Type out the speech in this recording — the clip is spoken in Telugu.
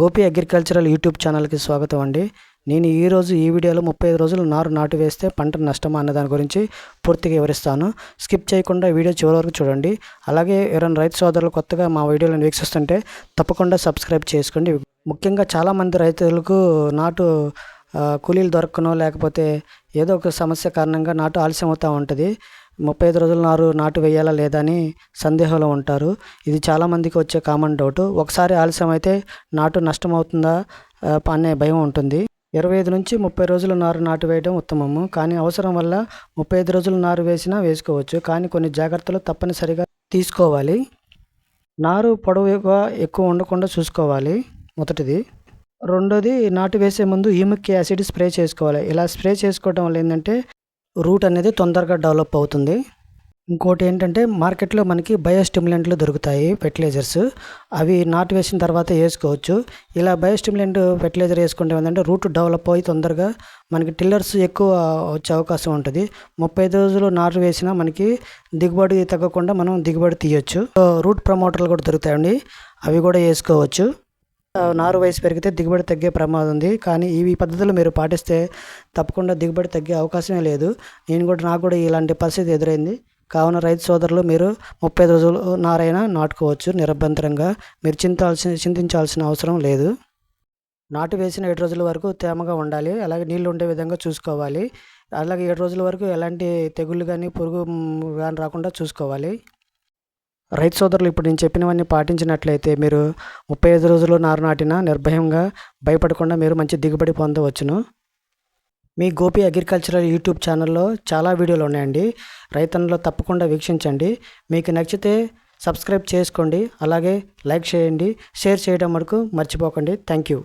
గోపి అగ్రికల్చరల్ యూట్యూబ్ ఛానల్కి స్వాగతం అండి. నేను ఈరోజు ఈ వీడియోలో ముప్పై ఐదు రోజులు నారు నాటు వేస్తే పంట నష్టమా అన్న దాని గురించి పూర్తిగా వివరిస్తాను. స్కిప్ చేయకుండా వీడియో చివరి వరకు చూడండి. అలాగే ఎవరైనా రైతు సోదరులు కొత్తగా మా వీడియోలను వీక్షిస్తుంటే తప్పకుండా సబ్స్క్రైబ్ చేసుకోండి. ముఖ్యంగా చాలామంది రైతులకు నాటు కూలీలు దొరకనో లేకపోతే ఏదో ఒక సమస్య కారణంగా నాటు ఆలస్యం అవుతూ ఉంటుంది. ముప్పై ఐదు రోజుల నారు నాటు వేయాలా లేదా అని సందేహంలో ఉంటారు. ఇది చాలామందికి వచ్చే కామన్ డౌట్ ఒకసారి ఆలస్యం అయితే నాటు నష్టం అవుతుందా అనే భయం ఉంటుంది. ఇరవై ఐదు నుంచి ముప్పై రోజుల నారు నాటు వేయడం ఉత్తమము. కానీ అవసరం వల్ల ముప్పై ఐదు రోజుల నారు వేసినా వేసుకోవచ్చు. కానీ కొన్ని జాగ్రత్తలు తప్పనిసరిగా తీసుకోవాలి. నారు పొడవు ఎక్కువ ఉండకుండా చూసుకోవాలి. మొదటిది. రెండోది నాటు వేసే ముందు ఈముక్ యాసిడ్ స్ప్రే చేసుకోవాలి. ఇలా స్ప్రే చేసుకోవడం వల్ల ఏంటంటే రూట్ అనేది తొందరగా డెవలప్ అవుతుంది. ఇంకోటి ఏంటంటే మార్కెట్లో మనకి బయోస్టిమ్యులెంట్లు దొరుకుతాయి ఫెర్టిలైజర్స్. అవి నాటు వేసిన తర్వాత వేసుకోవచ్చు. ఇలా బయోస్టిమ్యులెంట్ ఫెర్టిలైజర్ వేసుకుంటే ఏంటంటే రూట్ డెవలప్ అయ్యి తొందరగా మనకి టిల్లర్స్ ఎక్కువ వచ్చే అవకాశం ఉంటుంది. ముప్పై రోజులు నాటు వేసినా మనకి దిగుబడి తగ్గకుండా మనం దిగుబడి తీయొచ్చు. రూట్ ప్రమోటర్లు కూడా దొరుకుతాయండి. అవి కూడా వేసుకోవచ్చు. నారు వయసు పెరిగితే దిగుబడి తగ్గే ప్రమాదం ఉంది. కానీ ఈ పద్ధతులు మీరు పాటిస్తే తప్పకుండా దిగుబడి తగ్గే అవకాశమే లేదు. నేను కూడా నాకు కూడా ఇలాంటి పరిస్థితి ఎదురైంది. కావున రైతు సోదరులు మీరు ముప్పై రోజులు నారైనా నాటుకోవచ్చు నిరభ్యంతరంగా. మీరు చింతాల్సిన చింతించాల్సిన అవసరం లేదు. నాటు వేసిన ఏడు రోజుల వరకు తేమగా ఉండాలి. అలాగే నీళ్ళు ఉండే విధంగా చూసుకోవాలి. అలాగే ఏడు రోజుల వరకు ఎలాంటి తెగుళ్ళు కానీ పురుగు కానీ రాకుండా చూసుకోవాలి. రైతు సోదరులు ఇప్పుడు నేను చెప్పినవన్నీ పాటించినట్లయితే మీరు ముప్పై ఐదు రోజులు నారు నాటిన నిర్భయంగా భయపడకుండా మీరు మంచి దిగుబడి పొందవచ్చును. మీ గోపి అగ్రికల్చరల్ యూట్యూబ్ ఛానల్లో చాలా వీడియోలు ఉన్నాయండి. రైతన్లో తప్పకుండా వీక్షించండి. మీకు నచ్చితే సబ్స్క్రైబ్ చేసుకోండి. అలాగే లైక్ చేయండి. షేర్ చేయడం వరకు మర్చిపోకండి. Thank you.